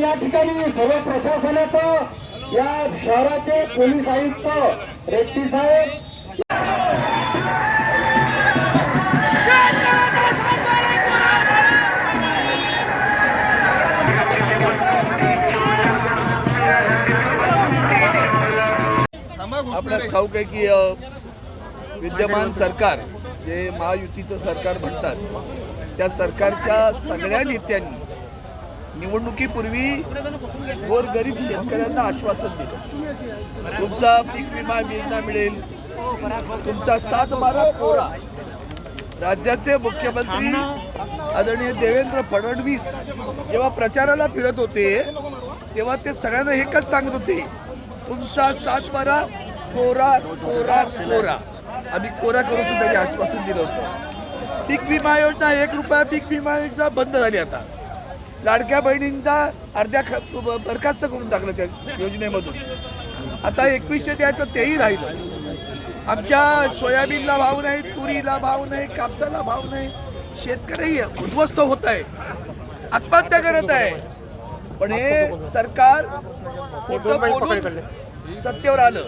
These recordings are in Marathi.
या ठिकाणी सर्व प्रशासनाचं या शहराचे पोलीस आयुक्त रेड्डी साहेब. आपल्यास ठाऊक आहे की विद्यमान सरकार जे महायुतीचं सरकार म्हणतात त्या सरकारच्या सगळ्या नेत्यांनी निवडणुकीपूर्वी गोरगरीब शेतकऱ्यांना आश्वासन दिलं. तुमचा पीक विमा योजना मिळेल. तुमचा सात बारा कोरा. राज्याचे मुख्यमंत्री आदरणीय देवेंद्र फडणवीस जेव्हा प्रचाराला फिरत होते तेव्हा ते सगळ्यांना एकच सांगत होते तुमचा सात बारा कोरा कोरा कोरा. आम्ही कोरा करून सुद्धा आश्वासन दिलं होतं. पीक विमा योजना एक रुपया पीक विमा योजना बंद झाली आता. लाडक्या बहिणींचा अर्ध्या ख बरखास्त करून टाकलं त्या योजनेमधून. आता एकवीसशे द्यायचं तेही राहिलं. आमच्या सोयाबीनला भाव नाही तुरीला भाव नाही कापसाला भाव नाही शेतकरी उद्ध्वस्त होत आहे. आत्महत्या करत आहे. पण हे सरकार खोटं बोलून सत्तेवर आलं.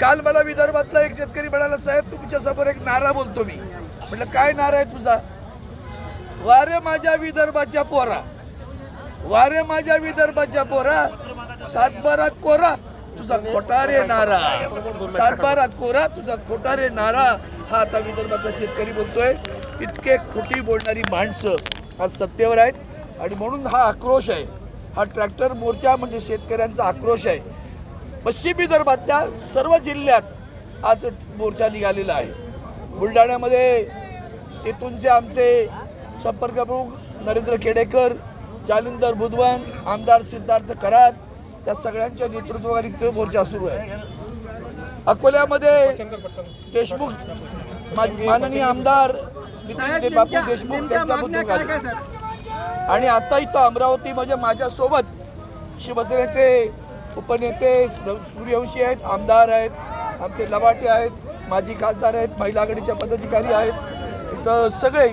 काल मला विदर्भातला एक शेतकरी म्हणाला साहेब तुमच्यासमोर एक नारा बोलतो मी. म्हटलं काय नारा आहे तुझा? वारे माझ्या विदर्भाच्या पोरा. वारे माझ्या विदर्भाच्या पोरा. सातबारात कोरा तुझा खोटारे नारा. सातबारात कोरा तुझा खोटारे नारा. हा आता विदर्भाचा शेतकरी बोलतोय. इतके खोटी बोलणारी माणसं आज सत्तेवर आहेत. आणि म्हणून हा आक्रोश आहे. हा ट्रॅक्टर मोर्चा म्हणजे शेतकऱ्यांचा आक्रोश आहे. पश्चिम विदर्भातल्या सर्व जिल्ह्यात आज मोर्चा निघालेला आहे. बुलढाण्यामध्ये तिथूनचे आमचे संपर्क प्रमुख नरेंद्र खेडेकर जालिंदर बुधवान आमदार सिद्धार्थ करात या सगळ्यांच्या नेतृत्वाखाली तो मोर्चा सुरू आहे. अकोल्यामध्ये देशमुख माननीय आमदार नितीन बापू देशमुख त्यांचा बुद्रुक आले. आणि आता इथं अमरावती म्हणजे माझ्यासोबत शिवसेनेचे उपनेते सूर्यवंशी आहेत आमदार आहेत आमचे लवाटे आहेत माजी खासदार आहेत महिला आघाडीच्या पदाधिकारी आहेत. इथं सगळे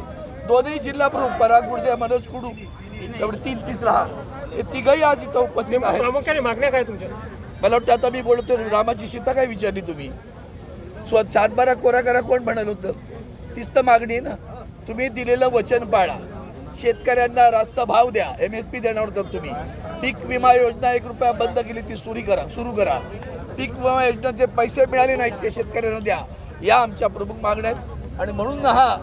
दोन्ही जिल्हा प्रमुख पराग गुडदे मनोज कुडू एवढे तीन तिसरा हे तिघही आज इथं उपस्थित आहेत. प्रामुख्याने मागण्या काय तुमच्या? मला वाटतं आता मी बोलतो रामाची सीता काय विचारली तुम्ही? स्व सातबारा कोरा करा कोण म्हणाल होतं? तीच तर मागणी आहे ना. तुम्ही दिलेलं वचन पाळा. शेतकऱ्यांना रास्त भाव द्या. एम एस पी देणार होतात तुम्ही. पीक विमा योजना एक रुपया बंद केली ती सुरू करा सुरू करा. पीक विमा योजनेचे पैसे मिळाले नाहीत ते शेतकऱ्यांना द्या. या आमच्या प्रमुख मागण्या आहेत. आणि म्हणून हा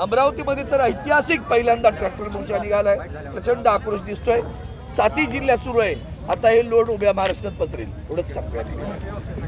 अमरावतीमध्ये तर ऐतिहासिक पहिल्यांदा ट्रॅक्टर मोर्चा आहे प्रचंड आक्रोश दिसतोय. सातही जिल्ह्यात सुरू आहे. आता हे लोड उभ्या महाराष्ट्रात पसरेल. एवढंच सांगतो